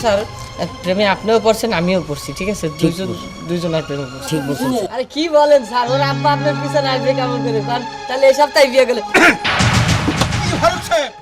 Sir প্রেমে আপনিও পড়ছেন আমিও পড়ছি ঠিক আছে? দুইজন দুইজনের প্রেমে পড়ছি। ঠিক বলছেন। আরে কি বলেন স্যার ওর আব্বা আপনার পিছনে আসবে কেমন করে? কারণ তাহলে এই সপ্তাহে বিয়ে গেলে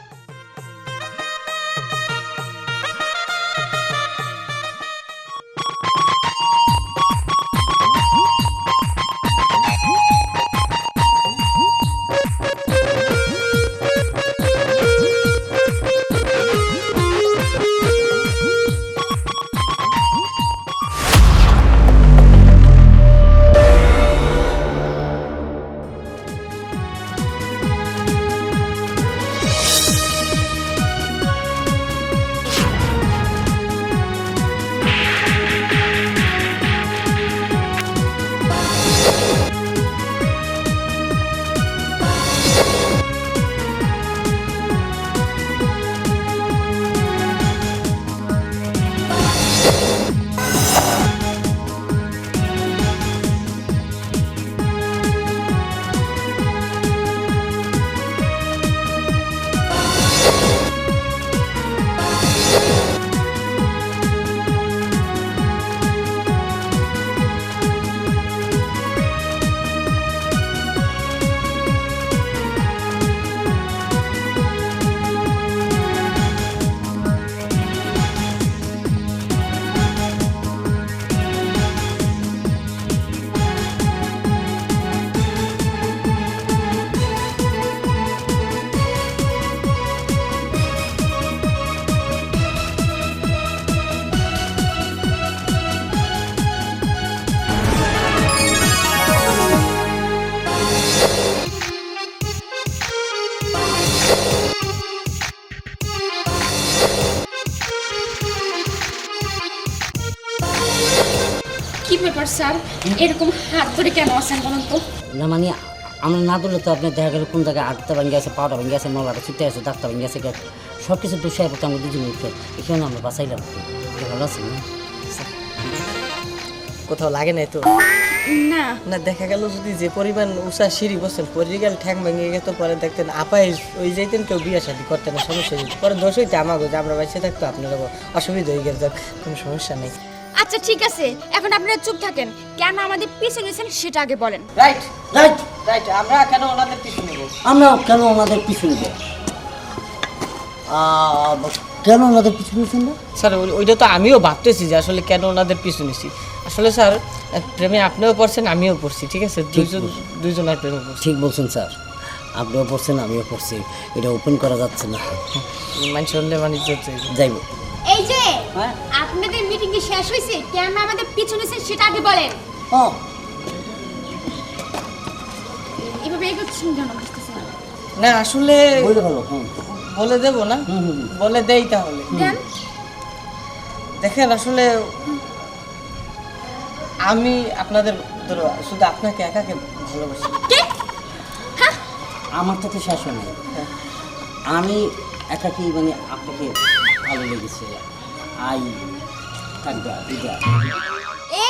কি ব্যাপার স্যার? এরকম হাত ধরে কেন আছেন বলুন তো? না মানে আমরা না ধরলে তো আপনি দেখা গেল কোন জায়গায় আটটা ভেঙে আছে পাওয়াটা ভেঙে আছে নলাটা ছুটে আছে দাঁতটা ভেঙে আছে সব কিছু দুশায় পড়তে আমরা দুজন উঠে এখানে আমরা বাঁচাইলাম। ভালো আছে না? কোথাও লাগে নাই তো? না। না দেখা গেল যদি যে পরিমাণ উষা সিঁড়ি বসছেন পরে গেল ঠ্যাং ভেঙে গেত পরে দেখতেন আপাই ওই যাইতেন কেউ বিয়ে শাদি করতেন সমস্যা পরে দোষ হইতে আমাকে যে আমরা বাইসে থাকতো আপনার অসুবিধা হয়ে গেছে কোনো সমস্যা নেই। আচ্ছা ঠিক আছে। এখন আপনারা চুপ থাকেন। কেন আমাদের পিছনে নিয়েছেন সেটা আগে বলেন। রাইট রাইট রাইট আমরা কেন ওনাদের পিছু নেব? আমরা কেন ওনাদের পিছু নিব? কেন ওনাদের পিছু নিয়েছেন না স্যার ওইটা তো আমিও ভাবতেছি যে আসলে কেন ওনাদের পিছু নিছি আসলে স্যার প্রেমে আপনিও পড়ছেন আমিও পড়ছি ঠিক আছে? দুইজন দুইজনের প্রেমে পড়ছি। ঠিক বলছেন স্যার। আপনিও পড়ছেন আমিও পড়ছি। এটা ওপেন করা যাচ্ছে না। মানুষ শুনলে বাণিজ্য যাইব এই যে হ্যাঁ? আপনাদের মিটিং কি শেষ হয়েছে? কেন আমাদের পিছনে সেটা আগে বলেন। ও। এভাবে এগোচ্ছেন কেন? না। আসলে বলে ভালো বলে দেব না। বলে দেই তাহলে। দেখেন আসলে আমি আপনাদের ধরো শুধু আপনাকে একাকে ভালোবাসি। কে? হ্যাঁ? আমার তো শেষ হয় নাই আমি একাকি মানে আপনাকে ভালো লেগেছে। আই থাকবে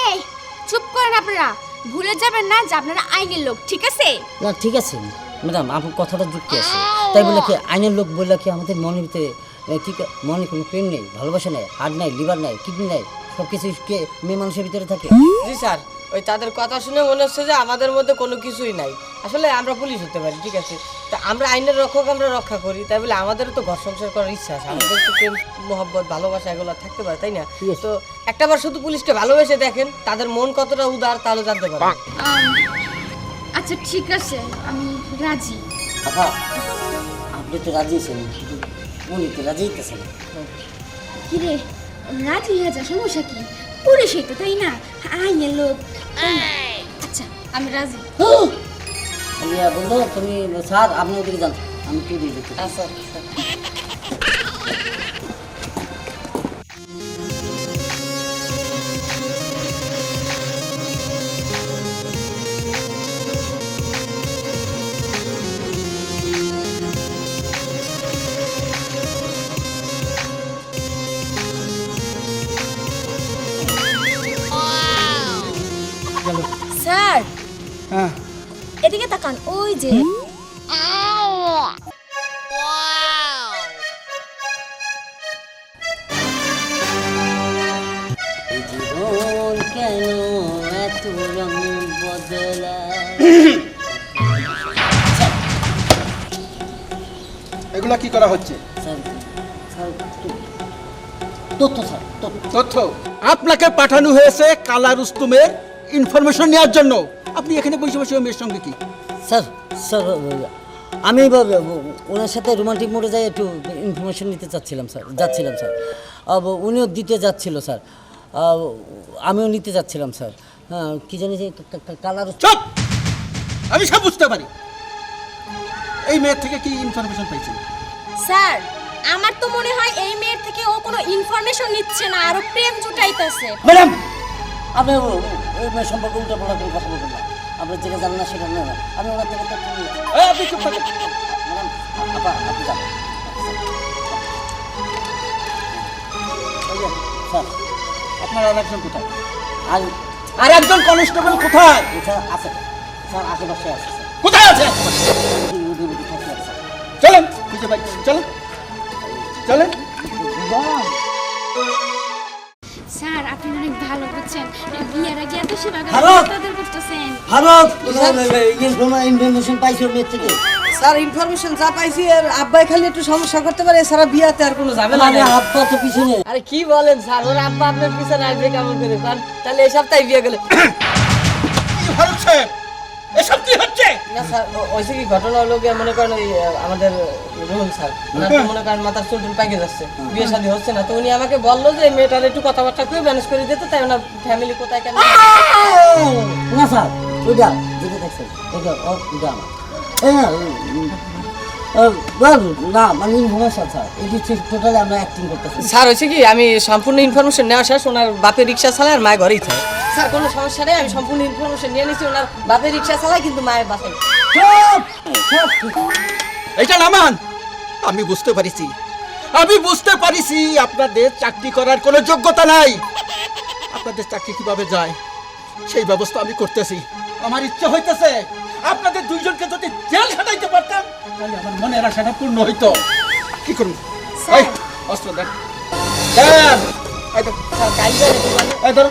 এই চুপ করেন আপনারা। ভুলে যাবেন না যে আপনারা আইনের লোক ঠিক আছে? না ঠিক আছে। ম্যাডাম আপনার কথাটা যুক্তি আছে। তাই বলে কি আইনের লোক বললে কি আমাদের মনের ভিতরে কি মনে কোনো প্রেম নেই ভালোবাসা নেই হার্ট নাই লিভার নাই কিডনি নাই সব কিছু কে মেয়ে মানুষের ভিতরে থাকে? জি স্যার। ওই তাদের কথা শুনে মনে হচ্ছে যে আমাদের মধ্যে কোনো কিছুই নাই। আসলে আমরা পুলিশ হতে পারি ঠিক আছে? তা আমরা আইনের রক্ষক আমরা রক্ষা করি তাই বলে আমাদেরও তো ঘর সংসার করার ইচ্ছা আছে। আমাদের তো প্রেম মোহব্বত ভালোবাসা এগুলো থাকতে পারে তাই না। তো একটাবার শুধু পুলিশকে ভালোবেসে দেখেন তাদের মন কতটা উদার তাহলে জানতে পারবেন। আচ্ছা ঠিক আছে আমি রাজি। আপা আপনি তো রাজি আছেন কিন্তু উনি তো রাজি হইতেছেন। কিরে রাজি হয়ে যা সমস্যা কি? পুলিশই তো তাই না? আইনের লোক। আচ্ছা আমি রাজি। বলল তুমি স্যার আপনি ওদিকে যান আমি দিচ্ছি আচ্ছা আচ্ছা। do. Ow! Wow! এগুলা কি করা হচ্ছে তথ্য আপনাকে পাঠানো হয়েছে কালা রুস্তুমের ইনফরমেশন নেওয়ার জন্য আপনি এখানে বসে বসে মেয়ের সঙ্গে কি স্যার স্যার আমি ওনার সাথে রোমান্টিক মোড়ে যাই একটু ইনফরমেশন নিতে চাচ্ছিলাম স্যার যাচ্ছিলাম স্যার উনিও দিতে যাচ্ছিল স্যার আমিও নিতে যাচ্ছিলাম স্যার হ্যাঁ কী জানি যে কালার চুপ! আমি সব বুঝতে পারি। এই মেয়ের থেকে কি ইনফরমেশন পাইছেন? স্যার আমার তো মনে হয় এই মেয়ের থেকে ও কোনো ইনফরমেশন নিচ্ছে না আরও প্রেম জুটাইতেছে। ম্যাডাম আপনি ও- ওই মেয়ের সম্পর্কে উল্টো পাল্টা কথা বলবেন না। আপনি যেটা জানেন না সেটা না আমি ওনার থেকে তথ্য নিয়েছি আপনি চুপ থাকেন ম্যাডাম আপা আপনি যান স্যার আপনার আর একজন কোথায় আর আর একজন কনস্টেবল কোথায় স্যার আছে স্যার আশেপাশে আছে কোথায় আছে চলেন খুঁজে পাই চলেন চলেন স্যার আপনি অনেক ভালো করছেন বিয়ের আগে এত সেবা? তাদের করতেছেন ভারত! ইনফরমেশন পাইছো মেয়ের থেকে। স্যার ইনফরমেশন যা পাইছি আর আব্বাই খালি একটু সমস্যা করতে পারে এছাড়া বিয়াতে আর কোনো ঝামেলা মানে নেই। হাত তো পিছনে। আরে কি বলেন স্যার ওর আব্বা আপনার পিছনে আসবে কেমন করে? কারণ তাহলে এই সপ্তাহে বিয়ে গেলে কি হচ্ছে এসব কি হচ্ছে? না স্যার ওইসে কি ঘটনা হলো গিয়ে মনে করেন ওই আমাদের রুহুল স্যার ওনার তো মনে করেন মাথার চুল টুল পাকে যাচ্ছে বিয়ে শাদী হচ্ছে না তো উনি আমাকে বলল যে মেয়েটার একটু কথাবার্তা করে ম্যানেজ করে দিতে তাই ওনার ফ্যামিলি কোথায় কেন? না স্যার ওইটা যেটা দেখছেন ওইটা ও ওইটা আমার। না মানে ইনফরমেশন স্যার। এটি টোটালি আমরা অ্যাক্টিং করতেছি। স্যার হয়েছে কি আমি সম্পূর্ণ ইনফরমেশন নেওয়া শেষ ওনার বাপের রিক্সা চালায় আর মায়ের ঘরেই থাকে। স্যার কোনো সমস্যা নেই আমি সম্পূর্ণ ইনফরমেশন নিয়ে নিয়েছি ওনার বাপের রিক্সা চালায় কিন্তু মায়ের বাসায়! এটা নামান! আমি বুঝতে পারিছি। আমি বুঝতে পারিছি আপনাদের চাকরি করার কোনো যোগ্যতা নাই। আপনাদের চাকরি কীভাবে যায়? সেই ব্যবস্থা আমি করতেছি। আমার ইচ্ছে হইতেছে আপনাদের দুইজনকে যদি জেল খাটাইতে পারতাম তাহলে আমার মনের আশাটা পূর্ণ হইতো। কি করুন এই, অস্ত্র দেন। ধরো।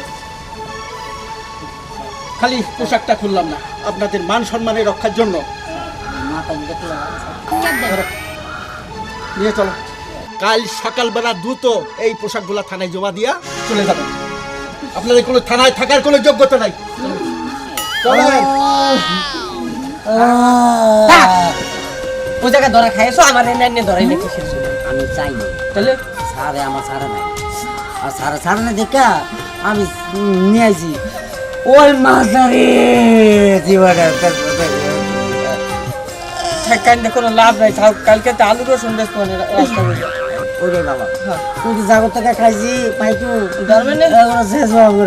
খালি পোশাকটা খুললাম না। আপনাদের মান সম্মানের রক্ষার জন্য। নিয়ে চলো। কাল সকালবেলা দ্রুত এই পোশাকগুলো থানায় জমা দিয়া চলে যাবেন আপনাদের কোনো থানায় থাকার কোনো যোগ্যতা নাই। চলেন। জায়গায় ধরা খাইছো আমার এনে ধরাই হলো। আমি চাই না। তাহলে? সারে আমার সারা নাই। আর সারা সারা না দেখা আমি নিয়ে আইছি ওই মাছারে জীবনে ঠেকান কোনো লাভ নাই কালকে তো আলু রসুন বেচবো রাস্তা বুঝে ওরে বাবা তুই জাগর টাকা খাইছি পাইতু ধরবেন না? শেষ বাবু